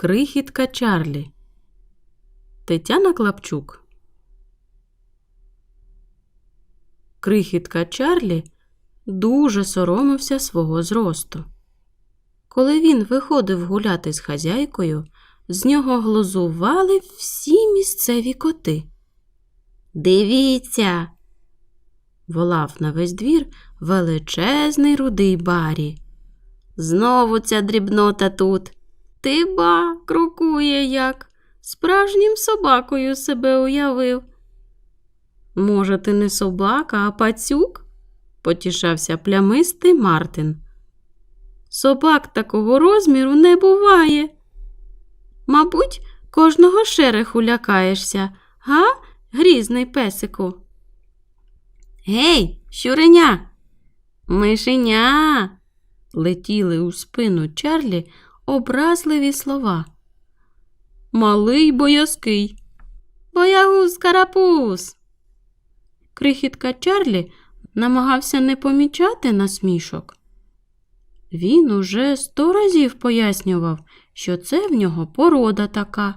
Крихітка Чарлі. Тетяна Клапчук. Крихітка Чарлі дуже соромився свого зросту. Коли він виходив гуляти з хазяйкою, з нього глузували всі місцеві коти. Дивіться. волав на весь двір величезний рудий барі. Знову ця дрібнота тут. Ти ба, крокує як, справжнім собакою себе уявив. Може, ти не собака, а пацюк? потішався плямистий Мартин. Собак такого розміру не буває. Мабуть, кожного шереху лякаєшся, га, грізний песику. Гей, щуреня, мишеня. Летіли у спину Чарлі образливі слова. Малий боязкий. Боягуз карапуз. Крихітка Чарлі намагався не помічати насмішок. Він уже сто разів пояснював, що це в нього порода така,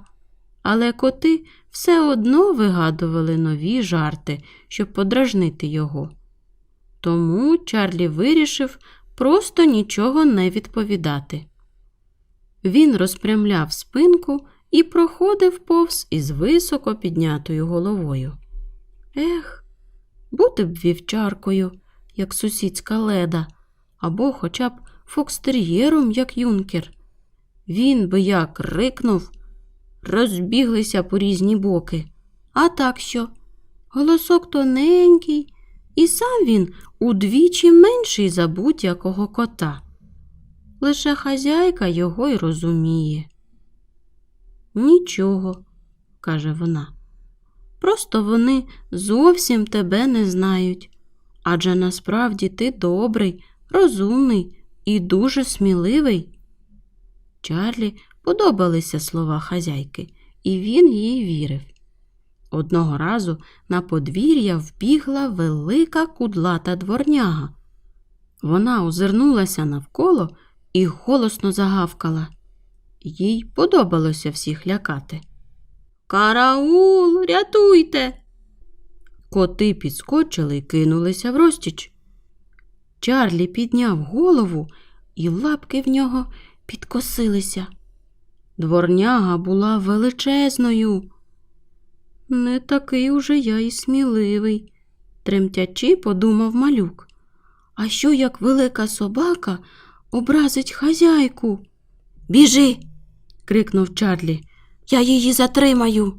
але коти все одно вигадували нові жарти, щоб подражнити його. Тому Чарлі вирішив просто нічого не відповідати. Він розпрямляв спинку і проходив повз із високо піднятою головою. Ех, бути б вівчаркою, як сусідська леда, або хоча б фокстер'єром, як юнкер. Він би як рикнув, розбіглися по різні боки. А так що? Голосок тоненький, і сам він удвічі менший за будь-якого кота. Лише хазяйка його й розуміє. Нічого, каже вона. Просто вони зовсім тебе не знають. Адже насправді ти добрий, розумний і дуже сміливий. Чарлі подобалися слова хазяйки, і він їй вірив. Одного разу на подвір'я вбігла велика кудлата дворняга. Вона озирнулася навколо і голосно загавкала. Їй подобалося всіх лякати. Караул, рятуйте. Коти підскочили і кинулися в розтіч. Чарлі підняв голову, і лапки в нього підкосилися. Дворняга була величезною. Не такий уже я і сміливий, тремтячи, подумав малюк. А що як велика собака образить хазяйку? Біжи. крикнув Чарлі. Я її затримаю.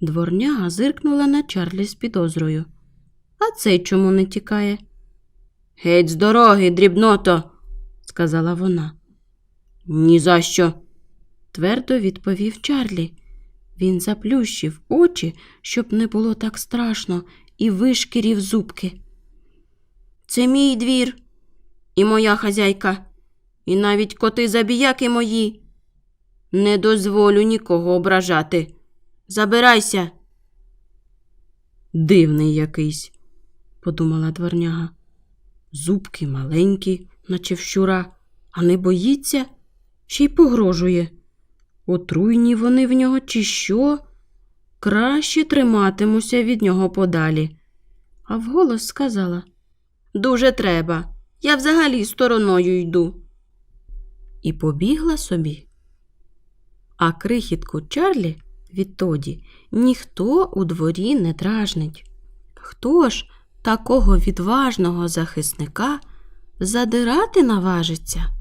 Дворняга зиркнула на Чарлі з підозрою. А цей чому не тікає? Геть з дороги, дрібното, сказала вона. «Ні за що!» – твердо відповів Чарлі. Він заплющив очі, щоб не було так страшно, і вишкірів зубки. Це мій двір і моя хазяйка, і навіть коти забіяки мої. Не дозволю нікого ображати. Забирайся. Дивний якийсь, подумала дворняга. Зубки маленькі, наче вщура, а не боїться, ще й погрожує. Отруйні вони в нього, чи що? Краще триматимуся від нього подалі. А вголос сказала Дуже треба. Я взагалі стороною йду. І побігла собі. А крихітку Чарлі відтоді ніхто у дворі не дражнить. Хто ж такого відважного захисника задирати наважиться?